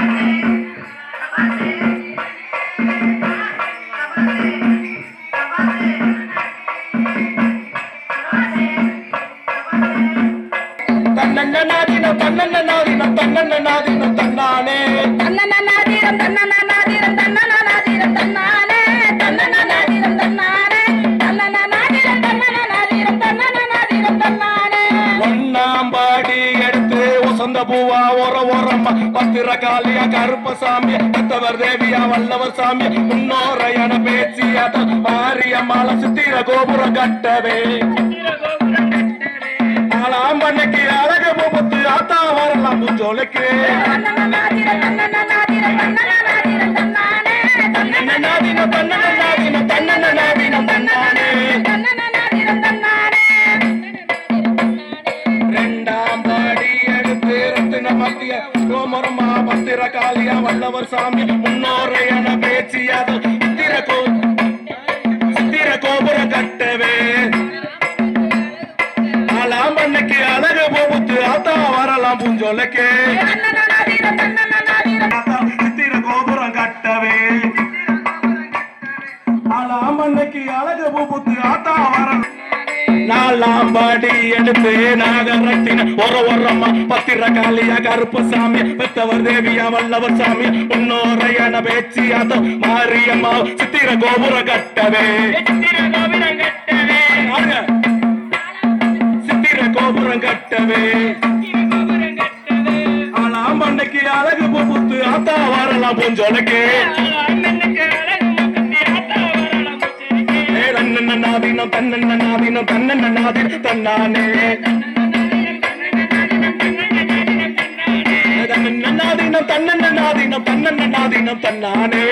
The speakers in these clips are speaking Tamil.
தன்னன்ன வசந்த பூவா ஒர ஓரம்மா பத்திர காளியா கருப்பசாமி கத்தவர் தேவியா வல்லவர் சாமி. முன்னோர முன்னோரையான பேச்சியாத மாரியம்மாள சித்திர கோபுரம் கட்டவே. ஆளாம் ஆளாம்பண்ணைக்கு அழகு முகத்து ஆத்தா வரலாம் புஞ்சோலைக்கு. வரலாம் பூஞ்சோலைக்கு. சித்திர கோபுரம் கட்டவே. ஆலாம் பண்ணைக்கு அழகு போகுத்து ஆத்தா வரலாம் நாலாம் பாடி எடுத்து நாகரத்தின ஒரு ஒரம்மா பத்திர காளியா கருப்பு சாமி பெத்தவர் தேவியா வல்லவர் சாமி உன்னோரையான பேச்சியாத மாரியம்மா சித்திர கோபுர கட்டவே. சித்திர கோபுரம் கட்டவே. ஆலாம் அழகு புத்து ஆத்தா வரலாம் பூஞ்சோலைக்கு. தன்னன்ன நாதினம் தன்னன்ன நாதினம் தன்னன்ன நாதினம் தன்னானே. தன்னன்ன நாதினம் தன்னன்ன நாதினம் தன்னன்ன நாதினம் தன்னானே.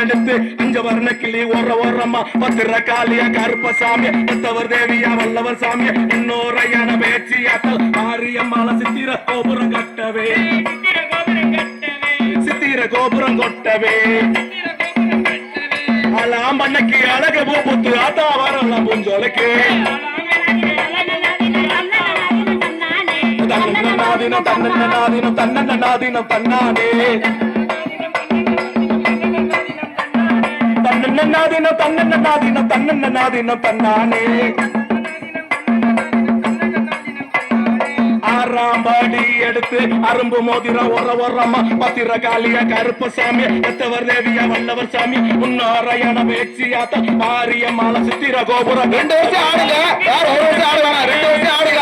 எடுத்து அஞ்ச வர்ண கிளி ஒர ஒரம்மா பத்திர காளியா கருப்பசாமி பத்தவர் தேவியா வல்லவர் சாமி இன்னோரையான பேச்சியாத்தல் மாரியம்மாள சித்திர கோபுரம் கட்டவே. சித்திர கோபுரம் கொட்டவே. ஆம்பண்ணைக்கு அழகு பூ புத்து ஆத்தா வரலாம் பூஞ்சோலைக்கு. தன்னன்ன நாதினம் தன்னன்ன நாதினம் தன்னன்ன நாதினம் தன்னானே. தன்னன்ன நாதினம் தன்னன்ன நாதினம் தன்னன்ன நாதினம் தன்னானே. ஆறாம் படி எடுத்து அரும்பு மோதிர ஒர ஒரமா பத்திர காலிய கருப்ப சாமி எத்தவர் தேவிய வல்லவர் சாமி முன்னாரையான வேட்சியாத்த பாரிய மால சித்திர கோபுரம் ரெண்டு வருஷம் ஆடுங்க. வேற ஒரு வருஷம் ஆடுவாங்க ரெண்டு வருஷம் ஆடுங்க.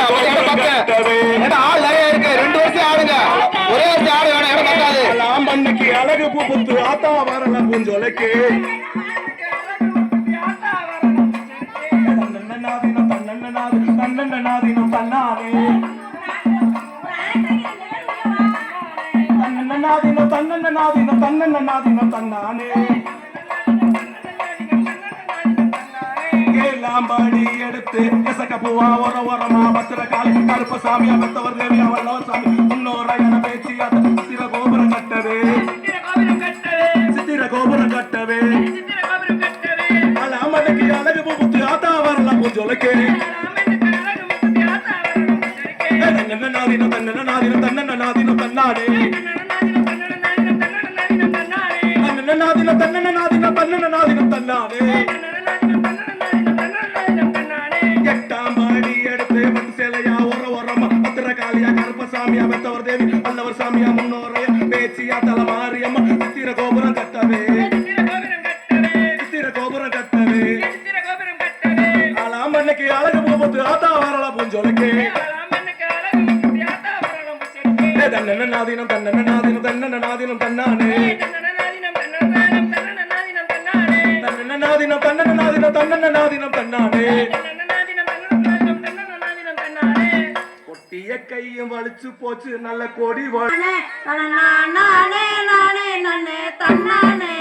ஆள் இருக்கு. ரெண்டு வருஷம் ஆடுங்க. ஒரே வருஷம் ஆட இடம் பத்தாது நான் அழகு பூ புத்து ஆத்தா வரல பூஞ்சொலைக்கு. தன்னன்னாதினம் தன்னானே ஏலாம்பாடி எடுத்து எசக்க பூவா ஒர ஒரமா பத்திர காலி கருப்ப சாமி அமர்த்தவர் தேவியா வல்லவர் சாமி முன்னோரையான பேச்சியா சித்திர கோபுரம் கட்டவே. சித்திர கோபுரம் கட்டவே. அலாமனுக்கு அழகு புத்து ஆத்தா வரலாம் பூஞ்சொலைக்கு. தன்னன நாதினம் தன்னன நாதினம் தன்னன நாதினம் தன்னானே. தன்னன நாதினம் தன்னன நாதினம் தன்னன கொட்டிய கையும் வலிச்சு போச்சு நல்ல கொடி வ- நானே நானே நானே தன்னானே.